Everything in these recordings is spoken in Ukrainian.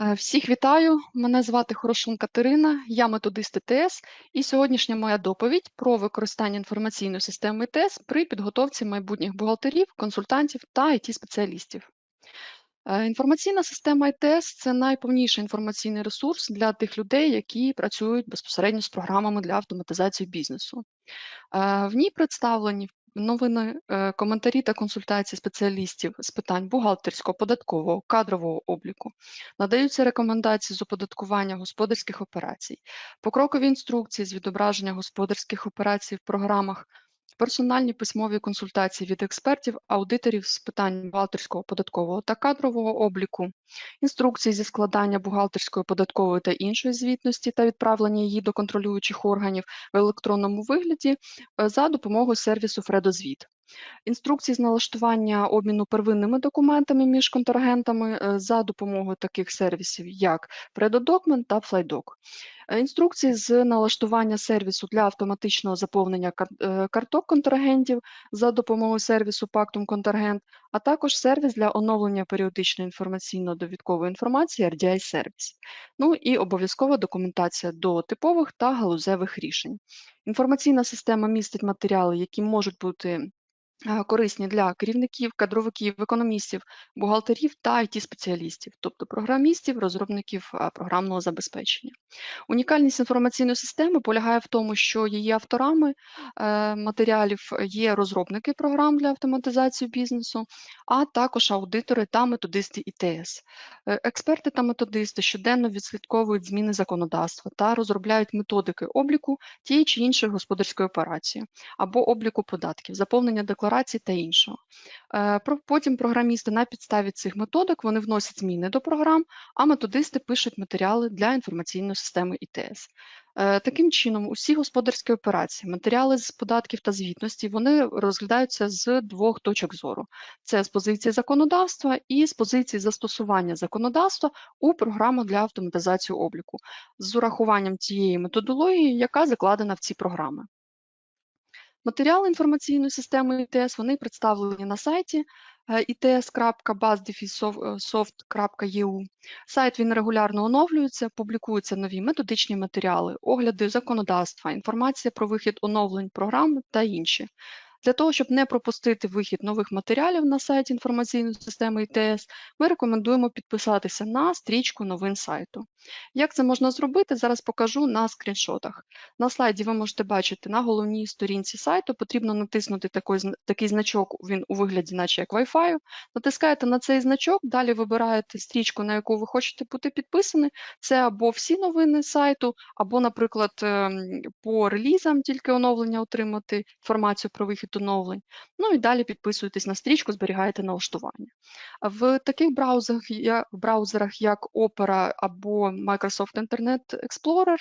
Е, Всіх вітаю! Мене звати Хорошун Катерина, я методист ІТС, і сьогоднішня моя доповідь про використання інформаційної системи ІТС при підготовці майбутніх бухгалтерів, консультантів та IT-спеціалістів. Е, Інформаційна система ІТС це найповніший інформаційний ресурс для тих людей, які працюють безпосередньо з програмами для автоматизації бізнесу. Е, В ній представлені новини, е, коментарі та консультації спеціалістів з питань бухгалтерського, податкового, кадрового обліку. Надаються рекомендації з оподаткування господарських операцій, покрокові інструкції з відображення господарських операцій в програмах, персональні письмові консультації від експертів, аудиторів з питань бухгалтерського, податкового та кадрового обліку, інструкції зі складання бухгалтерської, податкової та іншої звітності та відправлення її до контролюючих органів в електронному вигляді е, за допомогою сервісу Фредозвіт. Інструкції з налаштування обміну первинними документами між контрагентами е, за допомогою таких сервісів, як Predodocment та FlyDoc. Е, Інструкції з налаштування сервісу для автоматичного заповнення е, карток контрагентів за допомогою сервісу Pactum Контрагент, а також сервіс для оновлення періодичної інформаційно-довідкової інформації RDI сервіс. Ну і обов'язкова документація до типових та галузевих рішень. Інформаційна система містить матеріали, які можуть бути корисні для керівників, кадровиків, економістів, бухгалтерів та IT-спеціалістів, тобто програмістів, розробників програмного забезпечення. Унікальність інформаційної системи полягає в тому, що її авторами е, матеріалів є розробники програм для автоматизації бізнесу, а також аудитори та методисти ІТС. Е, Експерти та методисти щоденно відслідковують зміни законодавства та розробляють методики обліку тієї чи іншої господарської операції або обліку податків, заповнення декларацій та іншого. Е, Потім програмісти на підставі цих методик вони вносять зміни до програм, а методисти пишуть матеріали для інформаційної системи ІТС. Е, Таким чином, усі господарські операції, матеріали з податків та звітності, вони розглядаються з двох точок зору: це з позиції законодавства і з позиції застосування законодавства у програму для автоматизації обліку з урахуванням тієї методології, яка закладена в ці програми. Матеріали інформаційної системи ІТС вони представлені на сайті е, its.baz.soft.eu. Сайт він регулярно оновлюється, публікуються нові методичні матеріали, огляди законодавства, інформація про вихід оновлень програм та інші. Для того, щоб не пропустити вихід нових матеріалів на сайті інформаційної системи ІТС, ми рекомендуємо підписатися на стрічку новин сайту. Як це можна зробити, зараз покажу на скріншотах. На слайді ви можете бачити на головній сторінці сайту потрібно натиснути такий, такий значок, він у вигляді, наче як Wi-Fi. Натискаєте на цей значок, далі вибираєте стрічку, на яку ви хочете бути підписані. Це або всі новини сайту, або, наприклад, ем, по релізам тільки оновлення отримати інформацію про вихід оновлень. Ну і далі підписуєтесь на стрічку, зберігаєте налаштування. В таких браузерах, я- браузерах як Opera або Microsoft Internet Explorer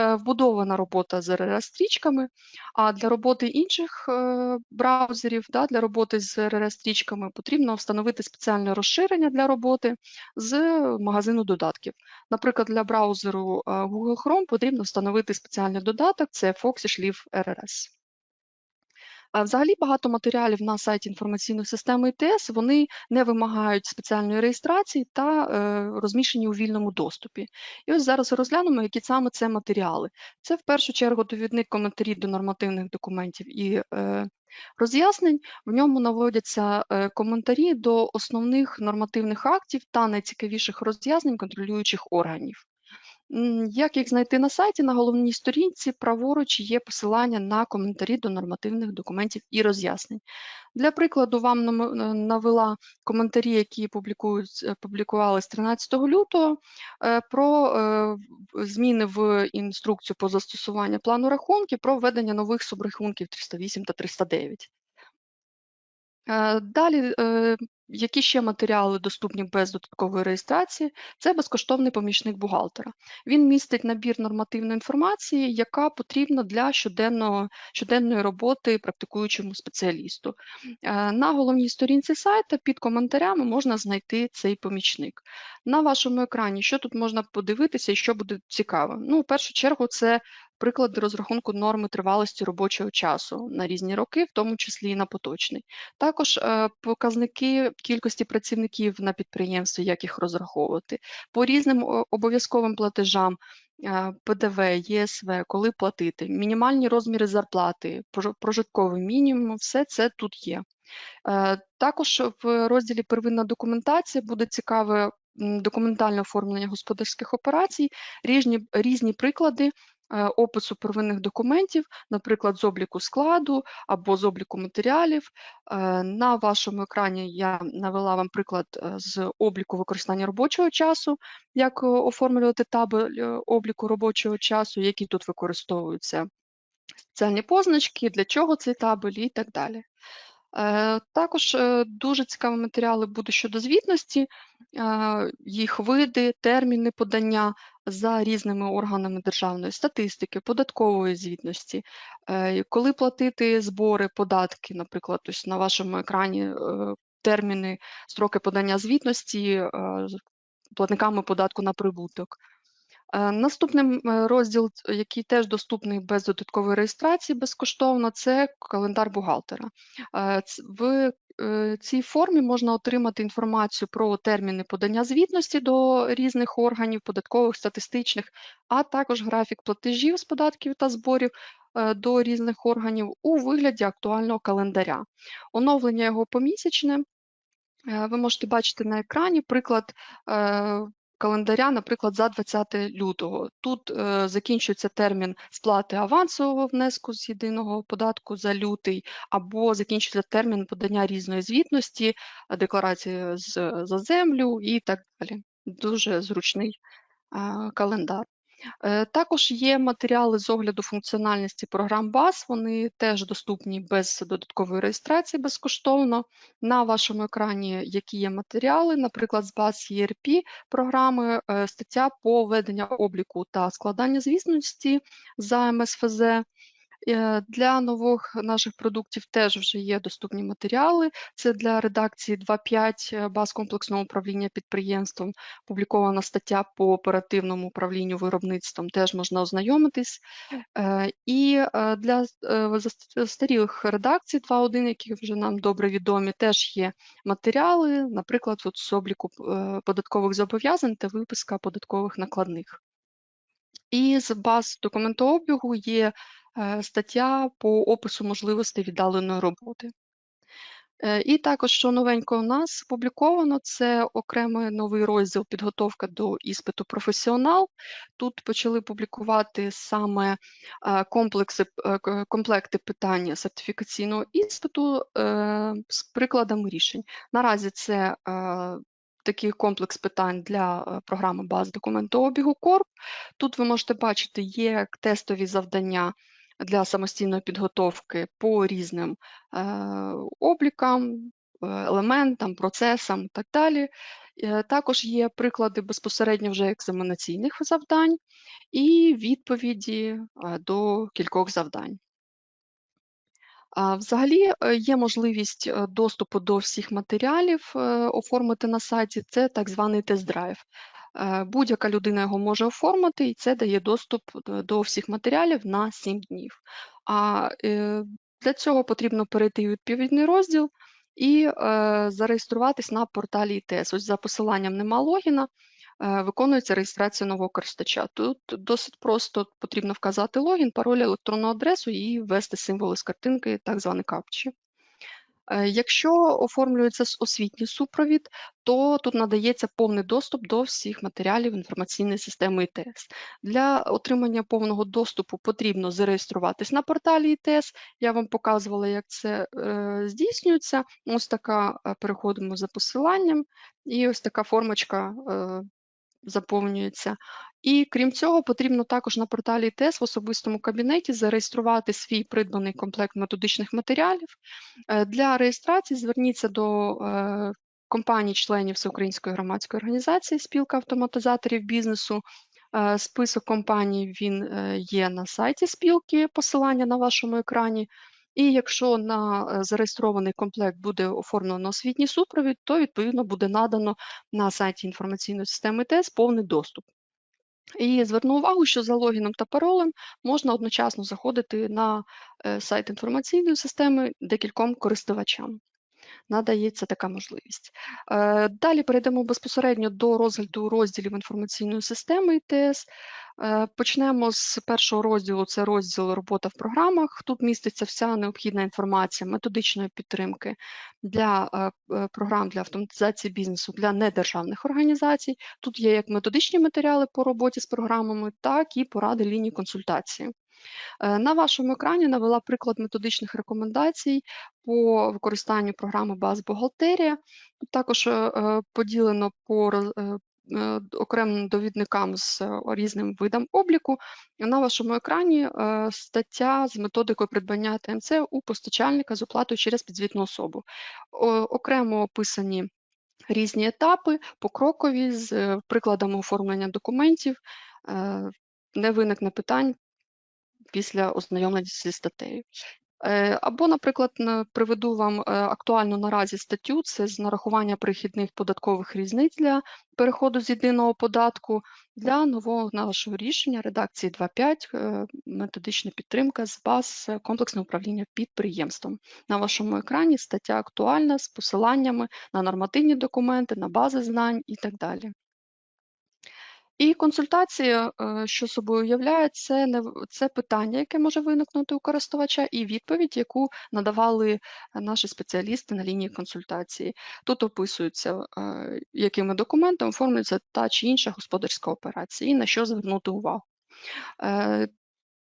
е, вбудована робота з RRS-стрічками, а для роботи інших е, браузерів, для роботи з RRS-стрічками потрібно встановити спеціальне розширення для роботи з магазину додатків. Наприклад, для браузеру е, Google Chrome потрібно встановити спеціальний додаток, це Foxy Schliff RRS. Взагалі багато матеріалів на сайті інформаційної системи ІТС вони не вимагають спеціальної реєстрації та е, розміщені у вільному доступі. І ось зараз розглянемо, які саме це матеріали. Це в першу чергу довідник коментарів до нормативних документів і е, роз'яснень. В ньому наводяться е, коментарі до основних нормативних актів та найцікавіших роз'яснень контролюючих органів. Як їх знайти на сайті? На головній сторінці праворуч є посилання на коментарі до нормативних документів і роз'яснень. Для прикладу, вам е, навела коментарі, які е, публікували з 13 лютого е, про зміни в інструкцію по застосуванню плану рахунків про введення нових субрахунків 308 та 309. Е, Далі, е, які ще матеріали доступні без додаткової реєстрації? Це безкоштовний помічник бухгалтера. Він містить набір нормативної інформації, яка потрібна для щоденного, щоденної роботи практикуючому спеціалісту. Е, На головній сторінці сайту під коментарями можна знайти цей помічник. На вашому екрані, що тут можна подивитися і що буде цікаво? Ну, в першу чергу, це приклади розрахунку норми тривалості робочого часу на різні роки, в тому числі і на поточний. Також е, показники кількості працівників на підприємстві, як їх розраховувати, по різним обов'язковим платежам. е, ПДВ, ЄСВ, коли платити, мінімальні розміри зарплати, прожитковий мінімум, все це тут є. Е, Також в розділі первинна документація буде цікаве документальне оформлення господарських операцій, різні, різні приклади опису первинних документів, наприклад, з обліку складу або з обліку матеріалів. Е, На вашому екрані я навела вам приклад е, з обліку використання робочого часу, як е, оформлювати табель е, обліку робочого часу, які тут використовуються спеціальні позначки, для чого цей табель і так далі. Е, Також е, дуже цікаві матеріали будуть щодо звітності, е, їх види, терміни подання за різними органами державної статистики, податкової звітності, коли платити збори, податки, наприклад, на вашому екрані терміни, строки подання звітності платниками податку на прибуток. Е, Наступний е, розділ, який теж доступний без додаткової реєстрації безкоштовно, це календар бухгалтера. Е, В е, цій формі можна отримати інформацію про терміни подання звітності до різних органів, податкових, статистичних, а також графік платежів з податків та зборів е, до різних органів у вигляді актуального календаря. Оновлення його помісячне. Е, Ви можете бачити на екрані приклад е, календаря, наприклад, за 20 лютого. Тут е, закінчується термін сплати авансового внеску з єдиного податку за лютий, або закінчується термін подання різної звітності, е, декларації з, за землю і так далі. Дуже зручний е, календар. Е, Також є матеріали з огляду функціональності програм БАС, вони теж доступні без додаткової реєстрації безкоштовно. На вашому екрані, які є матеріали, наприклад, з баз ERP програми, е, стаття по ведення обліку та складання звісності за МСФЗ. Е, Для нових наших продуктів теж вже є доступні матеріали. Це для редакції 2.5 е, баз комплексного управління підприємством. Публікована стаття по оперативному управлінню виробництвом, теж можна ознайомитись. Е, І для застарілих редакцій 2.1, які вже нам добре відомі, теж є матеріали, наприклад, от з обліку податкових зобов'язань та виписка податкових накладних. І з баз документообігу є стаття по опису можливостей віддаленої роботи. Е, І також, що новенько у нас опубліковано, це окремий новий розділ підготовка до іспиту професіонал. Тут почали публікувати саме е, комплекси, е, комплекти питань сертифікаційного іспиту е, з прикладами рішень. Наразі це е, такий комплекс питань для е, програми баз документообігу КОРП. Тут ви можете бачити, є тестові завдання для самостійної підготовки по різним е, облікам, е, елементам, процесам і так далі. Е, Також є приклади безпосередньо вже екзаменаційних завдань і відповіді до кількох завдань. Взагалі є можливість доступу до всіх матеріалів оформити на сайті. Це так званий тест-драйв. Е, Будь-яка людина його може оформити, і це дає доступ е, до всіх матеріалів на 7 днів. А е, для цього потрібно перейти у відповідний розділ і зареєструватись на порталі ІТС. Ось за посиланням нема логіна, виконується реєстрація нового користувача. Тут досить просто потрібно вказати логін, пароль, електронну адресу і ввести символи з картинки, так званий капчі. Е, Якщо оформлюється освітній супровід, то тут надається повний доступ до всіх матеріалів інформаційної системи ІТС. Для отримання повного доступу потрібно зареєструватись на порталі ІТС. Я вам показувала, як це е, здійснюється. Ось така е, переходимо за посиланням, і ось така формочка заповнюється. І крім цього, потрібно також на порталі ІТС в особистому кабінеті зареєструвати свій придбаний комплект методичних матеріалів. Е, Для реєстрації зверніться до е, компаній-членів Всеукраїнської громадської організації Спілка автоматизаторів бізнесу. Е, Список компаній він є на сайті спілки, посилання на вашому екрані. І якщо на зареєстрований комплект буде оформлено освітній супровід, то відповідно буде надано на сайті інформаційної системи ТЕС повний доступ. І зверну увагу, що за логіном та паролем можна одночасно заходити на е, сайт інформаційної системи декільком користувачам. Надається така можливість. Е, Далі перейдемо безпосередньо до розгляду розділів інформаційної системи ІТС. Е, Почнемо з першого розділу, це розділ робота в програмах. Тут міститься вся необхідна інформація методичної підтримки для е, програм для автоматизації бізнесу для недержавних організацій. Тут є як методичні матеріали по роботі з програмами, так і поради лінії консультації. Е, На вашому екрані навела приклад методичних рекомендацій по використанню програми баз бухгалтерія. Також е, е, поділено по окремим довідникам з різним видом обліку. На вашому екрані стаття з методикою придбання ТМЦ у постачальника з оплатою через підзвітну особу. Окремо описані різні етапи, покрокові з прикладами оформлення документів. Не виникне питань після ознайомлення зі статтею. Е, Або, наприклад, приведу вам е, актуальну наразі статтю, це з нарахування перехідних податкових різниць для переходу з єдиного податку для нового нашого рішення редакції 2.5, е, методична підтримка з баз комплексне управління підприємством. На вашому екрані стаття актуальна з посиланнями на нормативні документи, на бази знань і так далі. І консультація, е, що собою являє, це не це питання, яке може виникнути у користувача, і відповідь, яку надавали е, наші спеціалісти на лінії консультації. Тут описується, е, якими документами оформлюється та чи інша господарська операція, і на що звернути увагу.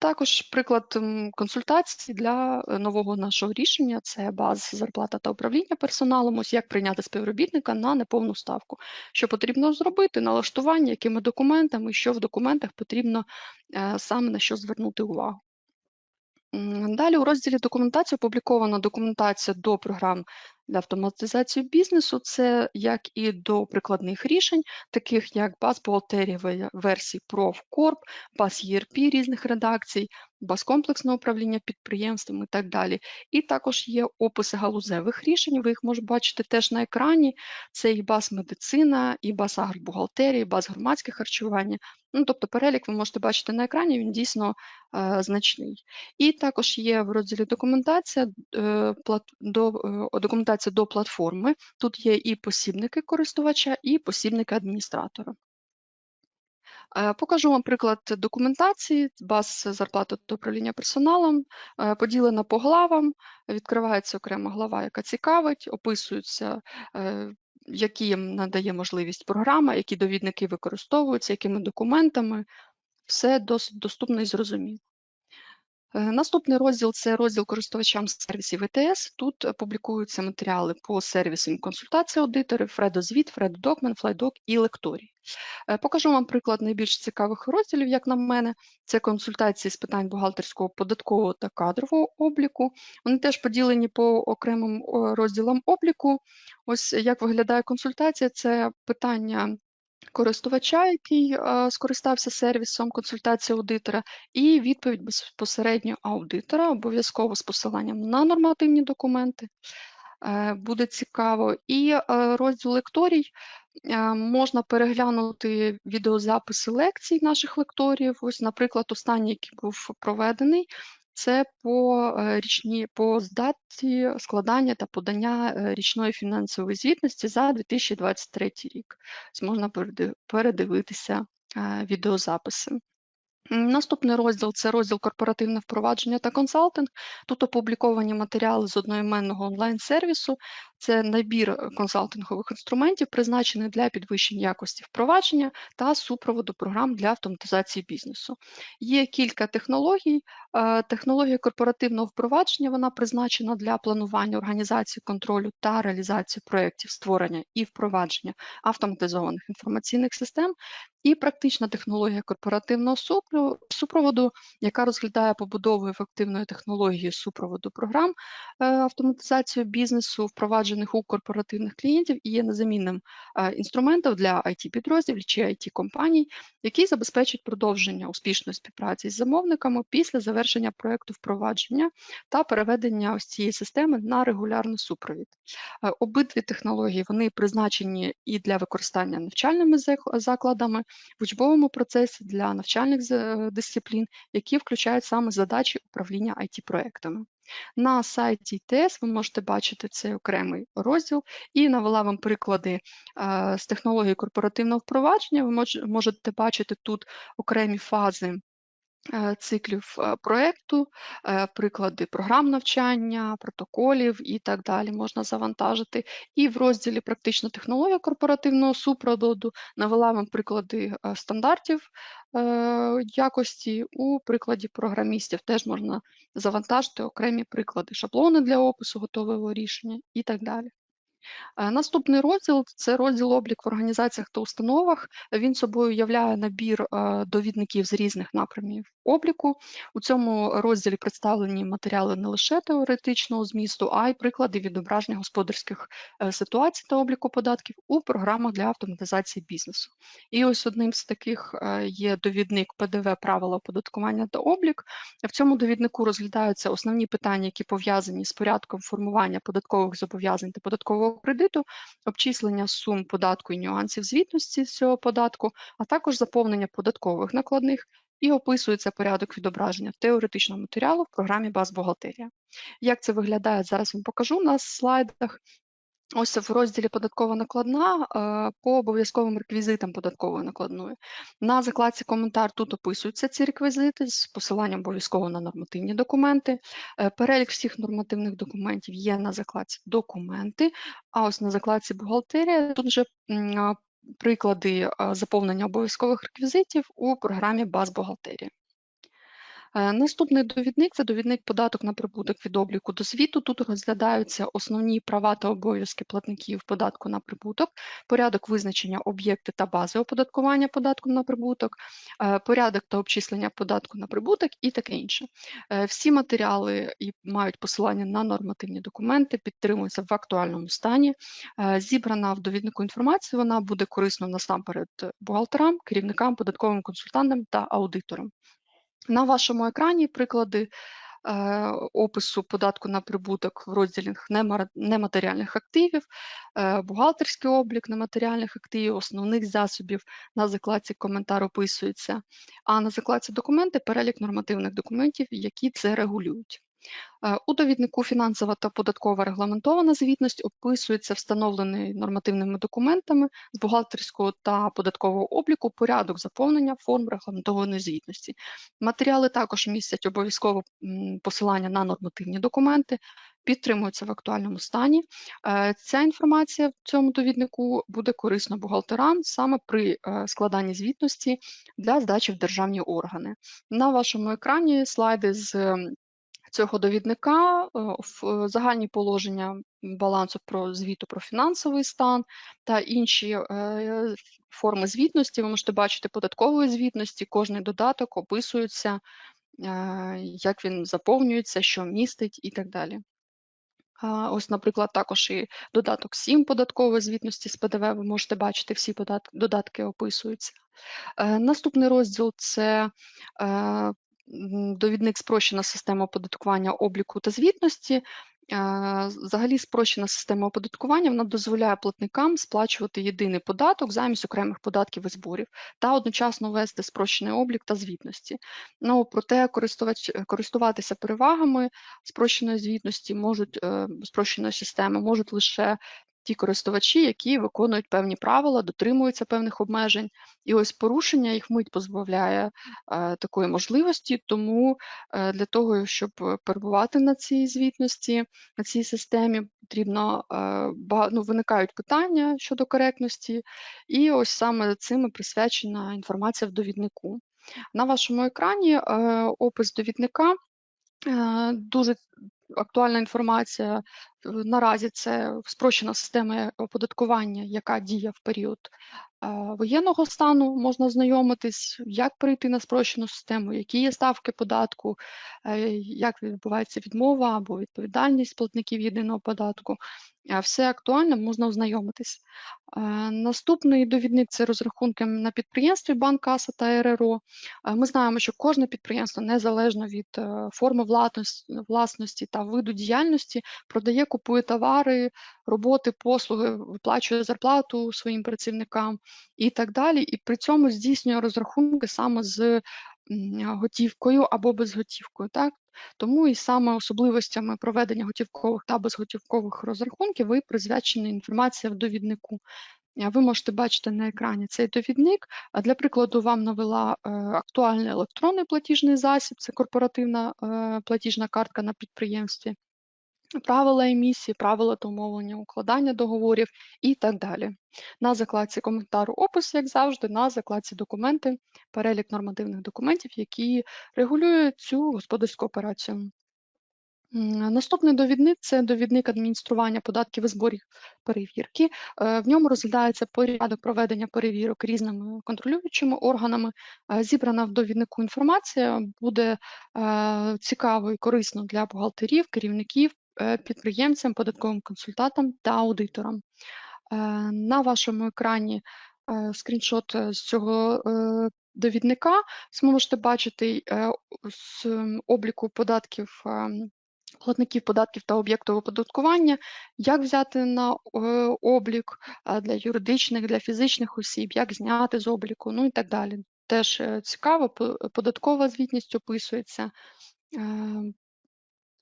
Також приклад м, консультацій для е, нового нашого рішення це баз зарплата та управління персоналом. Ось як прийняти співробітника на неповну ставку. Що потрібно зробити, налаштування, якими документами, що в документах потрібно е, саме на що звернути увагу. Далі у розділі документації опублікована документація до програм для автоматизації бізнесу. Це як і до прикладних рішень, таких як баз бухгалтерії версій ProFcorp, баз ERP різних редакцій, баз комплексного управління підприємствами і так далі. І також є описи галузевих рішень. Ви їх можете бачити теж на екрані. Це і баз медицина, і баз агробухгалтерії, баз громадське харчування. Ну, тобто перелік ви можете бачити на екрані, він дійсно е, значний. І також є в розділі документація е, плат- до, е, документація до платформи. Тут є і посібники користувача, і посібники адміністратора. Е, Покажу вам приклад документації, баз зарплати та управління персоналом, е, поділена по главам, відкривається окрема глава, яка цікавить, описуються, е, які їм надає можливість програма, які довідники використовуються, якими документами. Все досить доступно і зрозуміло. Е, Наступний розділ це розділ користувачам сервісів ЕТС. Тут е, публікуються матеріали по сервісам консультації аудиторів, Фредозвіт, Фредодокмен, Флайдок і лекторій. Е, Покажу вам приклад найбільш цікавих розділів, як на мене. Це консультації з питань бухгалтерського, податкового та кадрового обліку. Вони теж поділені по окремим розділам обліку. Ось як виглядає консультація, це питання користувача, який е, скористався сервісом консультації аудитора, і відповідь безпосередньо аудитора, обов'язково з посиланням на нормативні документи. Е, Буде цікаво. І е, розділ лекторій можна переглянути відеозаписи лекцій наших лекторів. Ось, наприклад, останній, який був проведений, це по е, річні по здаті складання та подання е, річної фінансової звітності за 2023 рік. Ось можна передивитися е, відеозаписи. Наступний розділ це розділ корпоративне впровадження та консалтинг. Тут опубліковані матеріали з одноіменного онлайн-сервісу. Це набір е, консалтингових інструментів, призначений для підвищення якості впровадження та супроводу програм для автоматизації бізнесу. Є кілька технологій. Е, Технологія корпоративного впровадження вона призначена для планування організації контролю та реалізації проєктів створення і впровадження автоматизованих інформаційних систем. І практична технологія корпоративного супро- супроводу, яка розглядає побудову ефективної технології супроводу програм, е, автоматизацію бізнесу, впровадження запроваджених у корпоративних клієнтів і є незамінним е, інструментом для IT-підрозділів чи IT-компаній, який забезпечить продовження успішної співпраці з замовниками після завершення проекту впровадження та переведення ось цієї системи на регулярний супровід. Е, Обидві технології вони призначені і для використання навчальними закладами в учбовому процесі для навчальних дисциплін, які включають саме задачі управління IT-проектами. На сайті ТЕС ви можете бачити цей окремий розділ і навела вам приклади е, з технології корпоративного впровадження. Ви можете бачити тут окремі фази циклів е, проекту, е, приклади програм навчання, протоколів і так далі можна завантажити. І в розділі Практична технологія корпоративного супроводу навела вам приклади е, стандартів е, якості. У прикладі програмістів теж можна завантажити окремі приклади, шаблони для опису готового рішення і так далі. Е, Наступний розділ це розділ облік в організаціях та установах. Він собою являє набір е, довідників з різних напрямів обліку. У цьому розділі представлені матеріали не лише теоретичного змісту, а й приклади відображення господарських е, ситуацій та обліку податків у програмах для автоматизації бізнесу. І ось одним з таких є довідник ПДВ правила оподаткування та облік. В цьому довіднику розглядаються основні питання, які пов'язані з порядком формування податкових зобов'язань та податкового кредиту, обчислення сум податку і нюансів звітності з цього податку, а також заповнення податкових накладних і описується порядок відображення теоретичного матеріалу в програмі Баз бухгалтерія. Як це виглядає, зараз вам покажу на слайдах. Ось в розділі податкова накладна е, по обов'язковим реквізитам податкової накладної. На закладці коментар тут описуються ці реквізити з посиланням обов'язково на нормативні документи. Е, Перелік всіх нормативних документів є на закладці документи, а ось на закладці бухгалтерія тут вже приклади заповнення обов'язкових реквізитів у програмі Баз бухгалтерії. Е, Наступний довідник це довідник податок на прибуток від обліку до звіту. Тут розглядаються основні права та обов'язки платників податку на прибуток, порядок визначення об'єкти та бази оподаткування податком на прибуток, е, порядок та обчислення податку на прибуток і таке інше. Е, Всі матеріали мають посилання на нормативні документи, підтримуються в актуальному стані. Зібрана в довіднику інформація, вона буде корисно насамперед бухгалтерам, керівникам, податковим консультантам та аудиторам. На вашому екрані приклади е, опису податку на прибуток в розділі нематеріальних активів, е, бухгалтерський облік нематеріальних активів, основних засобів на закладці коментар описується, а на закладці документи перелік нормативних документів, які це регулюють. Е, У довіднику фінансова та податкова регламентована звітність описується встановлений нормативними документами з бухгалтерського та податкового обліку порядок заповнення форм регламентованої звітності. Матеріали також містять обов'язково посилання на нормативні документи, підтримуються в актуальному стані. Е, Ця інформація в цьому довіднику буде корисна бухгалтерам саме при е, складанні звітності для здачі в державні органи. На вашому екрані слайди з цього довідника е, в загальні положення балансу про звіту про фінансовий стан та інші е, форми звітності. Ви можете бачити податкової звітності, кожний додаток описується, е, як він заповнюється, що містить і так далі. Ось, наприклад, також і додаток 7 податкової звітності з ПДВ. Ви можете бачити, всі додатки описуються. Е, Наступний розділ це е, довідник спрощена система оподаткування обліку та звітності. Е, Взагалі спрощена система оподаткування вона дозволяє платникам сплачувати єдиний податок замість окремих податків і зборів та одночасно вести спрощений облік та звітності. Ну, проте користуватися перевагами спрощеної звітності можуть е, спрощеної системи можуть лише ті користувачі, які виконують певні правила, дотримуються певних обмежень. І ось порушення їх мить позбавляє е, такої можливості. Тому е, для того, щоб перебувати на цій звітності, на цій системі, потрібно е, ну, виникають питання щодо коректності, і ось саме цим присвячена інформація в довіднику. На вашому екрані опис довідника. Дуже актуальна інформація Наразі це спрощена система оподаткування, яка діє в період е, воєнного стану. Можна ознайомитись, як перейти на спрощену систему, які є ставки податку, е, як відбувається відмова або відповідальність платників єдиного податку. Е, Все актуально, можна ознайомитись. Наступний довідник це розрахунки на підприємстві банк, каса та РРО. Ми знаємо, що кожне підприємство незалежно від форми власності, власності та виду діяльності продає, купує товари, роботи, послуги, виплачує зарплату своїм працівникам і так далі. І при цьому здійснює розрахунки саме з готівкою або безготівкою. Так? Тому і саме особливостями проведення готівкових та безготівкових розрахунків і присвячена інформація в довіднику. Ви можете бачити на екрані цей довідник. Для прикладу, вам навела е, актуальний електронний платіжний засіб, це корпоративна е, платіжна картка на підприємстві, правила емісії, правила та умовлення укладання договорів і так далі. На закладці коментару опис, як завжди, на закладці документи, перелік нормативних документів, які регулюють цю господарську операцію. Наступний довідник це довідник адміністрування податків і зборів перевірки. Е, В ньому розглядається порядок проведення перевірок різними контролюючими органами. Е, Зібрана в довіднику інформація буде е, цікаво і корисно для бухгалтерів, керівників, підприємцям, податковим консультантам та аудиторам. На вашому екрані скріншот з цього довідника. Ви можете бачити з обліку податків ем, платників податків та об'єктів оподаткування, як взяти на е, облік е, для юридичних, для фізичних осіб, як зняти з обліку, ну і так далі. Теж е, цікаво, податкова звітність описується.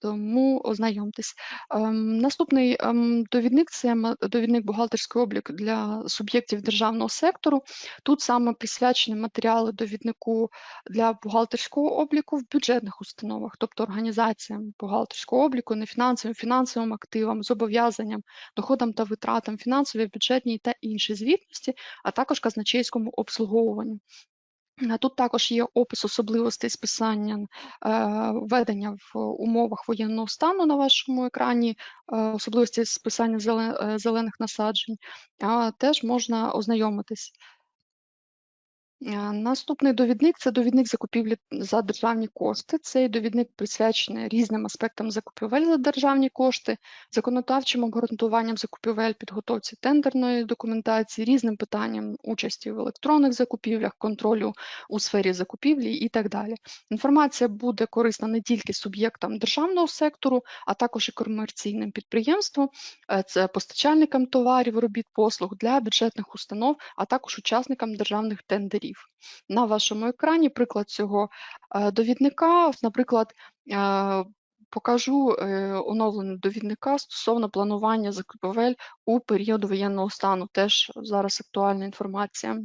Тому ознайомтесь. Ем, Наступний ем, довідник це довідник бухгалтерський облік для суб'єктів державного сектору. Тут саме присвячені матеріали довіднику для бухгалтерського обліку в бюджетних установах, тобто організаціям бухгалтерського обліку, нефінансовим, фінансовим активам, зобов'язанням, доходам та витратам, фінансовій, бюджетній та інші звітності, а також казначейському обслуговуванню. Тут також є опис особливостей списання е, ведення в умовах воєнного стану на вашому екрані, е, особливості списання е, зелених насаджень. А Теж можна ознайомитись. Е, Наступний довідник це довідник закупівлі за державні кошти. Цей довідник присвячений різним аспектам закупівель за державні кошти, законодавчим обґрунтуванням закупівель, підготовці тендерної документації, різним питанням участі в електронних закупівлях, контролю у сфері закупівлі і так далі. Інформація буде корисна не тільки суб'єктам державного сектору, а також і комерційним підприємствам, е, це постачальникам товарів, робіт, послуг для бюджетних установ, а також учасникам державних тендерів. На вашому екрані приклад цього е, довідника, наприклад, е, покажу е, оновлений довідника стосовно планування закупівель у період воєнного стану. Теж зараз актуальна інформація.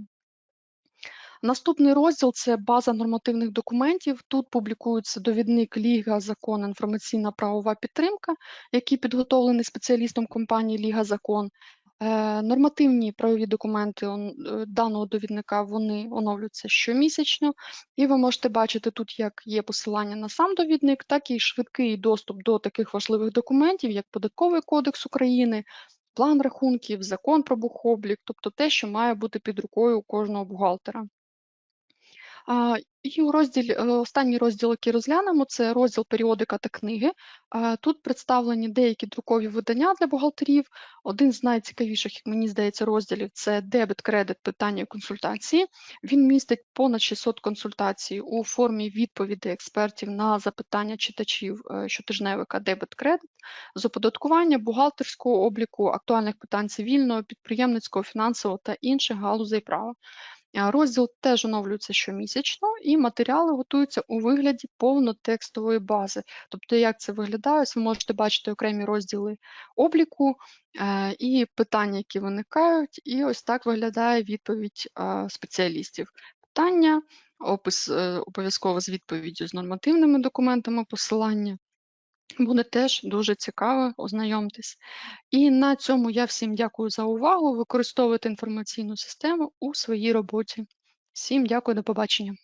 Наступний розділ це база нормативних документів. Тут публікується довідник Ліга Закон, інформаційна правова підтримка, який підготовлений спеціалістом компанії Ліга Закон. Е, Нормативні правові документи е, даного довідника вони оновлюються щомісячно, і ви можете бачити тут, як є посилання на сам довідник, так і швидкий доступ до таких важливих документів, як Податковий кодекс України, план рахунків, закон про бухоблік, тобто те, що має бути під рукою у кожного бухгалтера. І у розділі, е, останній розділ, який розглянемо, це розділ періодика та книги. Тут представлені деякі друкові видання для бухгалтерів. Один з найцікавіших, як мені здається, розділів це дебет, кредит, питання і консультації. Він містить понад 600 консультацій у формі відповідей експертів на запитання читачів е, щотижневика дебет, кредит, з оподаткування, бухгалтерського обліку, актуальних питань цивільного, підприємницького, фінансового та інших галузей права. А, Розділ теж оновлюється щомісячно, і матеріали готуються у вигляді повнотекстової бази. Тобто, як це виглядає, ви можете бачити окремі розділи обліку е, і питання, які виникають, і ось так виглядає відповідь е, спеціалістів. Питання, опис е, обов'язково з відповіддю з нормативними документами посилання. Буде теж дуже цікаво, ознайомтесь. І на цьому я всім дякую за увагу. Використовуйте інформаційну систему у своїй роботі. Всім дякую, до побачення.